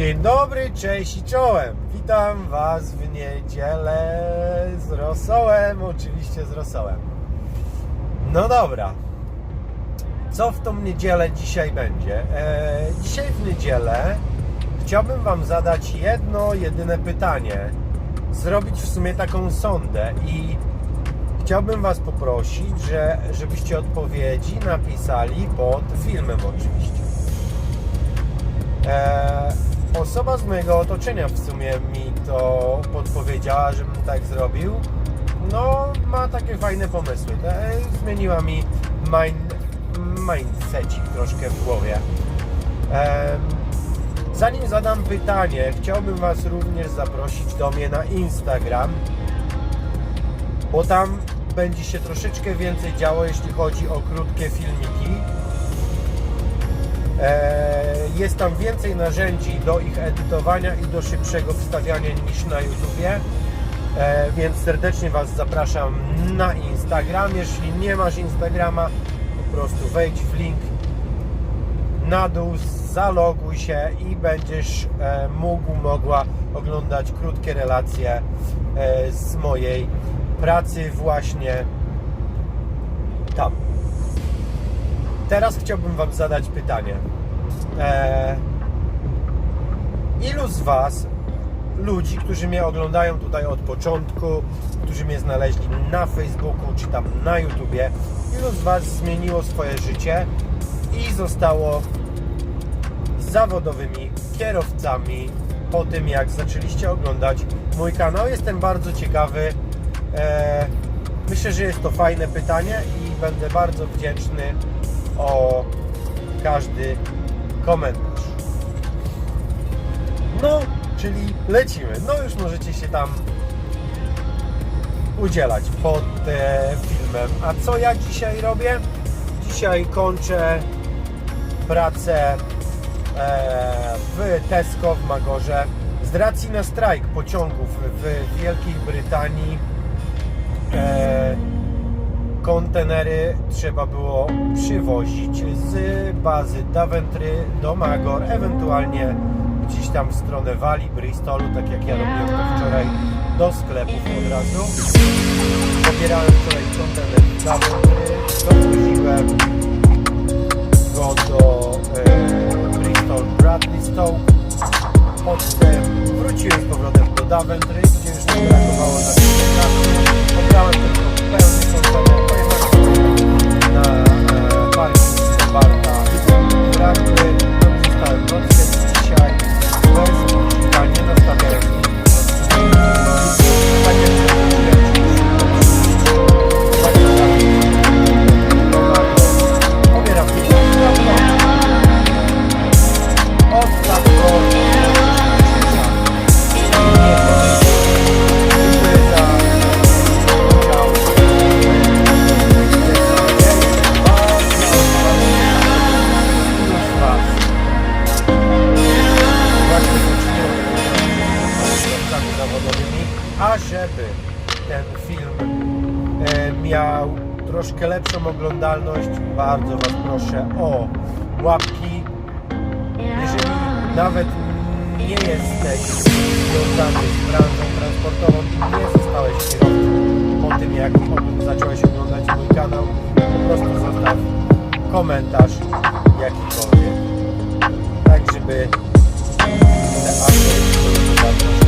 Dzień dobry, cześć i czołem. Witam Was w niedzielę z rosołem, oczywiście z rosołem. No dobra. Co w tą niedzielę dzisiaj będzie? E, dzisiaj w niedzielę chciałbym Wam zadać jedno, jedyne pytanie. Zrobić w sumie taką sondę i chciałbym Was poprosić, że, żebyście odpowiedzi napisali pod filmem oczywiście. E, osoba z mojego otoczenia w sumie mi to podpowiedziała, żebym tak zrobił. No, ma takie fajne pomysły. E, zmieniła mi mind, mindsecik troszkę w głowie. Zanim zadam pytanie, chciałbym Was również zaprosić do mnie na Instagram, bo tam będzie się troszeczkę więcej działo, jeśli chodzi o krótkie filmiki. Jest tam więcej narzędzi do ich edytowania i do szybszego wstawiania niż na YouTubie. E, Więc serdecznie Was zapraszam na Instagram. Jeśli nie masz Instagrama, po prostu wejdź w link na dół, zaloguj się i będziesz e, mógł, mogła oglądać krótkie relacje e, z mojej pracy właśnie tam. Teraz chciałbym Wam zadać pytanie. E, ilu z Was, ludzi, którzy mnie oglądają tutaj od początku, którzy mnie znaleźli na Facebooku czy tam na YouTubie, ilu z Was zmieniło swoje życie i zostało zawodowymi kierowcami po tym, jak zaczęliście oglądać mój kanał? Jestem bardzo ciekawy. E, myślę, że jest to fajne pytanie i będę bardzo wdzięczny o każdy komentarz. No, czyli lecimy. No już możecie się tam udzielać pod e, filmem. A co ja dzisiaj robię? Dzisiaj kończę pracę e, w Tesco w Magorze z racji na strajk pociągów w Wielkiej Brytanii. E, kontenery trzeba było przywozić z bazy Daventry do Magor, ewentualnie gdzieś tam w stronę Walii, Bristolu, tak jak ja robiłem to wczoraj, do sklepów od razu. Pobierałem wczoraj kontener Daventry, dowoziłem go do e, Bristol Bradley. Potem wróciłem z powrotem do Daventry, zawodowymi, a żeby ten film e, miał troszkę lepszą oglądalność, bardzo Was proszę o łapki. Jeżeli nawet nie jesteś związany z branżą transportową i nie zostałeś kierowcą po tym, jak zacząłeś oglądać mój kanał, po prostu zostaw komentarz jakikolwiek. Tak, żeby te algorytmy